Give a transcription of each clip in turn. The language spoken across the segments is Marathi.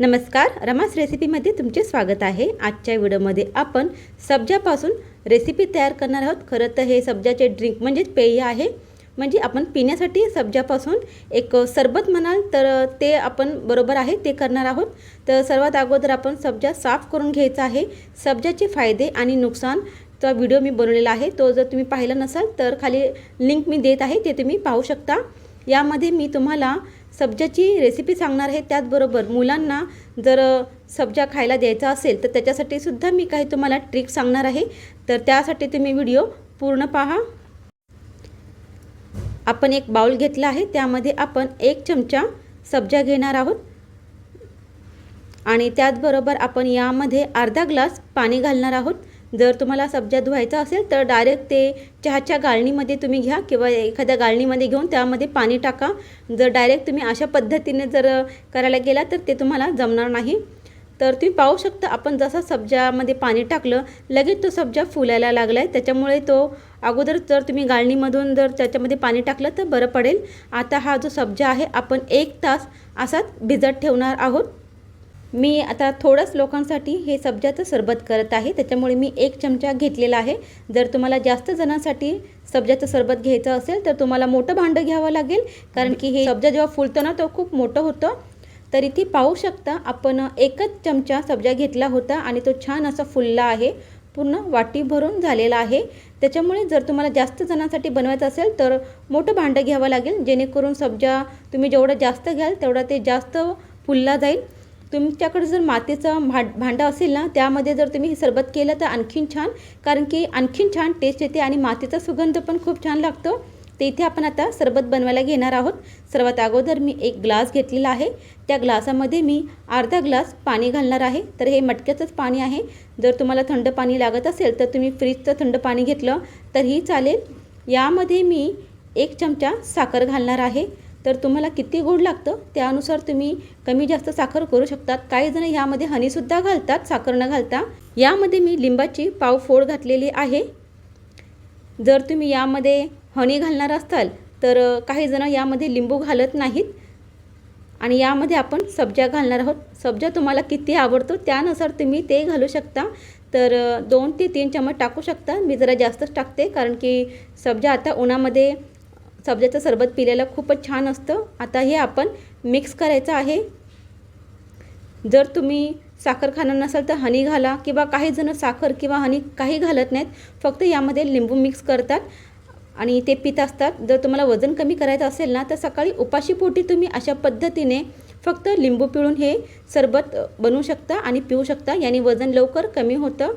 नमस्कार रमास रेसिपीमध्ये तुमचे स्वागत आहे. आजच्या व्हिडिओमध्ये आपण सब्जापासून रेसिपी तयार करणार आहोत. खरं तर हे सब्जाचे ड्रिंक म्हणजेच पेय आहे. म्हणजे आपण पिण्यासाठी सब्जापासून एक सरबत म्हणाल तर ते आपण बरोबर आहे ते करणार आहोत. तर सर्वात अगोदर आपण सब्जा साफ करून घ्यायचा आहे. सब्जाचे फायदे आणि नुकसान तो व्हिडिओ मी बनवलेला आहे. तो जर तुम्ही पाहिला नसाल तर खाली लिंक मी देत आहे ते तुम्ही पाहू शकता. यामध्ये मी तुम्हाला सब्जाची रेसिपी सांगणार आहे त्याचबरोबर मुलांना जर सब्जा खायला द्यायचा असेल तर त्याच्यासाठी सुद्धा मी काही तुम्हाला ट्रिक सांगणार आहे. तर त्यासाठी तुम्ही व्हिडिओ पूर्ण पहा. आपण एक बाउल घेतला आहे त्यामध्ये आपण एक चमचा सब्जा घेणार आहोत. आणि त्याचबरोबर आपण यामध्ये अर्धा ग्लास पाणी घालणार आहोत. जर तुम्हाला सब्जा धुवायचा असेल तर डायरेक्ट ते चहाच्या गाळणीमध्ये तुम्ही घ्या किंवा एखाद्या गाळणीमध्ये घेऊन त्यामध्ये पाणी टाका. जर डायरेक्ट तुम्ही अशा पद्धतीने जर करायला गेला तर ते तुम्हाला जमणार नाही. तर तुम्ही पाहू शकता आपण जसा सब्जामध्ये पाणी टाकलं लगेच तो सब्जा फुलायला लागला आहे त्याच्यामुळे तो अगोदर जर तुम्ही गाळणीमधून जर त्याच्यामध्ये पाणी टाकलं तर बरं पडेल. आता हा जो सब्जा आहे आपण एक तास असाच भिजत ठेवणार आहोत. मी आता थोडंच लोकांसाठी हे सब्जाचं सरबत करत आहे. त्याच्यामुळे मी एक चमचा घेतलेला आहे. जर तुम्हाला जास्त जणांसाठी सब्जाचं सरबत घ्यायचं असेल तर तुम्हाला मोठं भांडं घ्यावं लागेल. कारण की हे सब्जा जेव्हा फुलतं ना तो खूप मोठं होतं. तर इथे पाहू शकता. आपण एकच चमचा सब्जा घेतला होता आणि तो छान असा फुलला आहे. पूर्ण वाटी भरून झालेला आहे. त्याच्यामुळे जर तुम्हाला जास्त जणांसाठी बनवायचं असेल तर मोठं भांडं घ्यावं लागेल. जेणेकरून सब्जा तुम्ही जेवढं जास्त घ्याल तेवढा ते जास्त फुलला जाईल. तुमच्याकडे जर मातीचं भा भांडं असेल ना त्यामध्ये जर तुम्ही हे सरबत केलं तर आणखीन छान. कारण की आणखीन छान टेस्ट येते आणि मातीचा सुगंध पण खूप छान लागतो. ते इथे आपण आता सरबत बनवायला घेणार आहोत. सर्वात अगोदर मी एक ग्लास घेतलेला आहे. त्या ग्लासामध्ये मी अर्धा ग्लास पाणी घालणार आहे. तर हे मटक्याचंच पाणी आहे. जर तुम्हाला थंड पाणी लागत असेल तर तुम्ही फ्रीजचं थंड पाणी घेतलं तरीही चालेल. यामध्ये मी एक चमचा साखर घालणार आहे. तर तुम्हाला किती गोड लागतं त्यानुसार तुम्ही कमी जास्त साखर करू शकतात. काही जण ह्यामध्ये हनीसुद्धा घालतात साखर न घालता. यामध्ये मी लिंबाची पाव फोड घातलेली आहे. जर तुम्ही यामध्ये हनी घालणार असाल तर काही जण यामध्ये लिंबू घालत नाहीत. आणि यामध्ये आपण सब्जा घालणार आहोत. सब्जा तुम्हाला किती आवडतो त्यानुसार तुम्ही ते घालू शकता. तर दोन ते तीन चमच टाकू शकता. मी जरा जास्तच टाकते कारण की सब्जा आता उन्हामध्ये सब्जाचं सरबत पिल्याला खूपच छान असतं. आता हे आपण मिक्स करायचं आहे. जर तुम्ही साखर खाणार नसाल तर हनी घाला किंवा काही जण साखर किंवा हनी काही घालत नाहीत. फक्त यामध्ये लिंबू मिक्स करतात आणि ते पित असतात. जर तुम्हाला वजन कमी करायचं असेल ना तर सकाळी उपाशीपोटी तुम्ही अशा पद्धतीने फक्त लिंबू पिळून हे सरबत बनवू शकता आणि पिऊ शकता. याने वजन लवकर कमी होतं.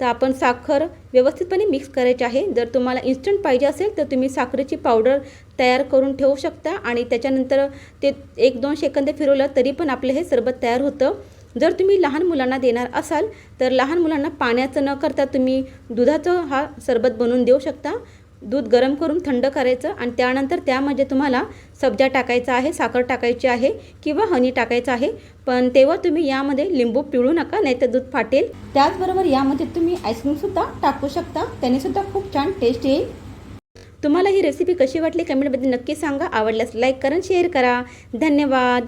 तर आपण साखर व्यवस्थितपणे मिक्स करायची आहे. जर तुम्हाला इन्स्टंट पाहिजे असेल तर तुम्ही साखरेची पावडर तयार करून ठेवू शकता आणि त्याच्यानंतर ते एक दोन सेकंद फिरवलं तरी पण आपलं हे सरबत तयार होतं. जर तुम्ही लहान मुलांना देणार असाल तर लहान मुलांना पाण्याचं न करता तुम्ही दुधाचं हा सरबत बनवून देऊ शकता. दूध गरम करून थंड करायचं आणि त्यानंतर त्यामध्ये तुम्हाला सब्जा टाकायचा आहे साखर टाकायची आहे किंवा हनी टाकायचं आहे. पण तेव्हा तुम्ही यामध्ये लिंबू पिळू नका नाही तर दूध फाटेल. त्याचबरोबर यामध्ये तुम्ही आईस्क्रीमसुद्धा टाकू शकता. त्यानेसुद्धा खूप छान टेस्ट येईल. तुम्हाला ही रेसिपी कशी वाटली? कमेंटमध्ये नक्की सांगा. आवडल्यास लाईक करा शेअर करा. धन्यवाद.